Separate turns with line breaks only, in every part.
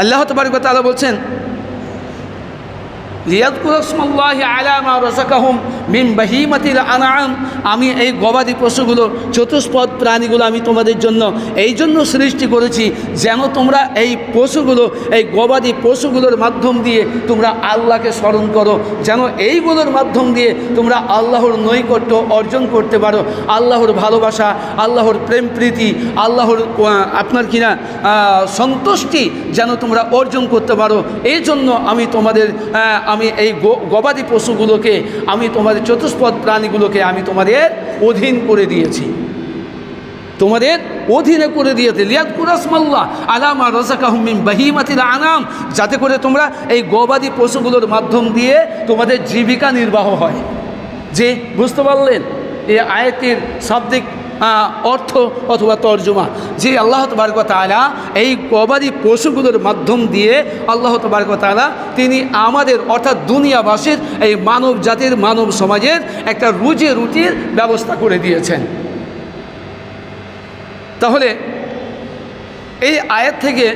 আল্লাহ আমি এই গবাদি পশুগুলো চতুষ্পদ প্রাণীগুলো আমি তোমাদের জন্য এই জন্য সৃষ্টি করেছি যেন তোমরা এই পশুগুলো এই গবাদি পশুগুলোর মাধ্যম দিয়ে তোমরা আল্লাহকে স্মরণ করো যেন এইগুলোর মাধ্যম দিয়ে তোমরা আল্লাহর নৈকট্য অর্জন করতে পারো। আল্লাহর ভালোবাসা আল্লাহর প্রেম প্রীতি আল্লাহর আপনার কিনা সন্তুষ্টি যেন তোমরা অর্জন করতে পারো। এই জন্য আমি তোমাদের আহ, আমি এই গবাদি পশুগুলোকে আমি তোমাদের চতুষ্পদ প্রাণীগুলোকে আমি তোমাদের অধীন করে দিয়েছি। তোমাদের অধীনে করে দিয়েছে। লিয়াদ কুরাসমাল্লাহ আলামা রসাকাহমিম বাহিমাতিল আনাম যাতে করে তোমরা এই গবাদি পশুগুলোর মাধ্যম দিয়ে তোমাদের জীবিকা নির্বাহ হয়। যে বুঝতে পারলেন? এই আয়তের শাব্দিক আহ, অর্থ অথবা তর্জমা। যে আল্লাহ তবারক তালা এই গবাদি পশুগুলোর মাধ্যম দিয়ে আল্লাহ তবারক তালা তিনি আমাদের অর্থাৎ দুনিয়াবাসীর এই মানব জাতির, মানব সমাজের একটা রুজি রুটির ব্যবস্থা করে দিয়েছেন। তাহলে এই আয়াত থেকে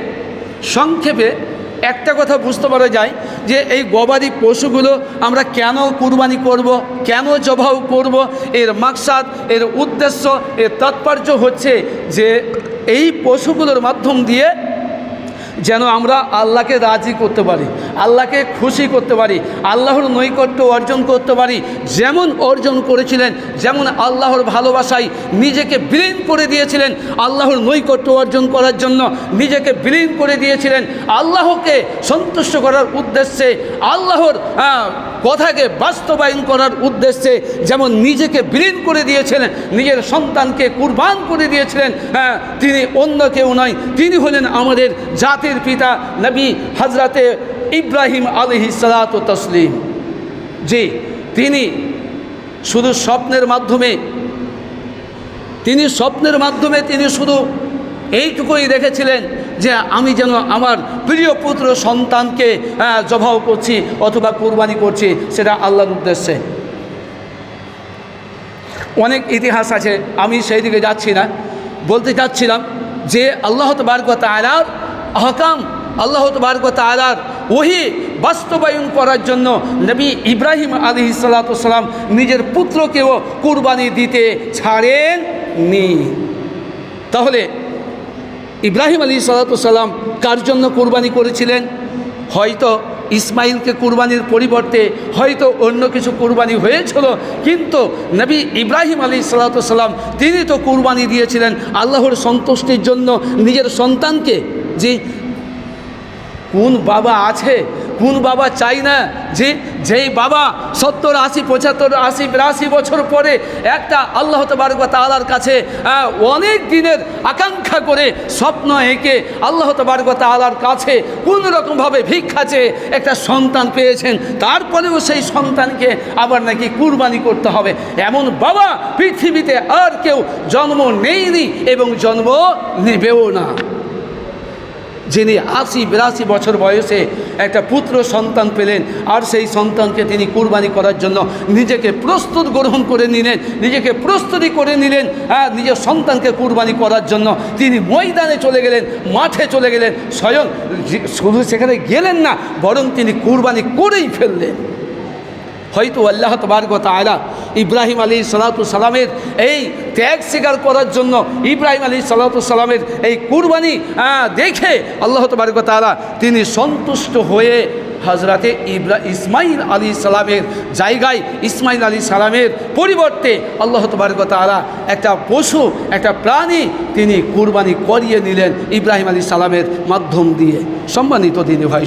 সংক্ষেপে একটা কথা বুঝতে পারা যায় যে এই গবাদি পশুগুলো আমরা কেন কুরবানি করব, কেন জবাও করব, এর মাকসাদ, এর উদ্দেশ্য, এর তাৎপর্য হচ্ছে যে এই পশুগুলোর মাধ্যম দিয়ে যেন আমরা আল্লাহকে রাজি করতে পারি, আল্লাহকে খুশি করতে পারি, আল্লাহর নৈকট্য অর্জন করতে পারি, যেমন অর্জন করেছিলেন, যেমন আল্লাহর ভালোবাসায় নিজেকে বিলীন করে দিয়েছিলেন, আল্লাহর নৈকট্য অর্জন করার জন্য নিজেকে বিলীন করে দিয়েছিলেন, আল্লাহকে সন্তুষ্ট করার উদ্দেশ্যে আল্লাহর কথাকে বাস্তবায়ন করার উদ্দেশ্যে যেমন নিজেকে বিলীন করে দিয়েছিলেন, নিজের সন্তানকে কুরবান করে দিয়েছিলেন হ্যাঁ তিনি অন্য কেউ নয়, তিনি হলেন আমাদের জাতির পিতা নবী হজরতে ইব্রাহিম আলহি সালাত তসলিম। জি, তিনি শুধু স্বপ্নের মাধ্যমে, তিনি স্বপ্নের মাধ্যমে তিনি শুধু এইটুকুই রেখেছিলেন যে আমি যেন আমার প্রিয় পুত্র সন্তানকে জবাও করছি অথবা কুরবানি করছি, সেটা আল্লাহর উদ্দেশ্যে। অনেক ইতিহাস আছে, আমি সেই দিকে যাচ্ছি না। বলতে চাচ্ছিলাম যে আল্লাহ তবারক তালার আহকাম, আল্লাহ তবারক তালার ওহি বাস্তবায়ন করার জন্য নবী ইব্রাহিম আলী সালাতাম নিজের পুত্রকেও কুরবানি দিতে ছাড়েন নি তাহলে ইব্রাহিম আলী সালাতাম কার জন্য কুরবানি করেছিলেন? হয়তো ইসমাইলকে কুরবানির পরিবর্তে হয়তো অন্য কিছু কুরবানি হয়েছিল, কিন্তু নবী ইব্রাহিম আলী সালাতাম তিনি তো কুরবানি দিয়েছিলেন আল্লাহর সন্তুষ্টির জন্য নিজের সন্তানকে। যে কোন বাবা আছে কোন বাবা চাই না যে, যেই বাবা সত্তর, আশি, পঁচাত্তর, আশি, বিরাশি বছর পরে একটা আল্লাহ তবারক তালার কাছে অনেক দিনের আকাঙ্ক্ষা করে স্বপ্ন এঁকে আল্লাহ তবারক তালার কাছে কোন রকমভাবে চেয়ে একটা সন্তান পেয়েছেন, তারপরেও সেই সন্তানকে আবার নাকি কুরবানি করতে হবে। এমন বাবা পৃথিবীতে আর কেউ জন্ম নেইনি এবং জন্ম নেবেও না। যিনি আশি, বিরাশি বছর বয়সে একটা পুত্র সন্তান পেলেন, আর সেই সন্তানকে তিনি কুরবানি করার জন্য নিজেকে প্রস্তুত গ্রহণ করে নিলেন, নিজেকে প্রস্তুতি করে নিলেন হ্যাঁ নিজের সন্তানকে কুরবানি করার জন্য তিনি ময়দানে চলে গেলেন, মাঠে চলে গেলেন, স্বয়ং শুধু সেখানে গেলেন না, বরং তিনি কুরবানি করেই ফেললেন। হয়তো আল্লাহ তবারক তালা ইব্রাহিম আলী সালামের এই ত্যাগ স্বীকার করার জন্য ইব্রাহিম আলী সালামের এই কুরবানি দেখে আল্লাহ তবারক তালা তিনি সন্তুষ্ট হয়ে হজরতে ইব্রা ইসমাইল আলী সালামের জায়গায় ইসমাইল আলী সালামের পরিবর্তে আল্লাহ তবারক তালা একটা পশু, একটা প্রাণী তিনি কুরবানি করিয়ে নিলেন ইব্রাহিম আলী সালামের মাধ্যম দিয়ে। সম্মানিত দিনী ভাই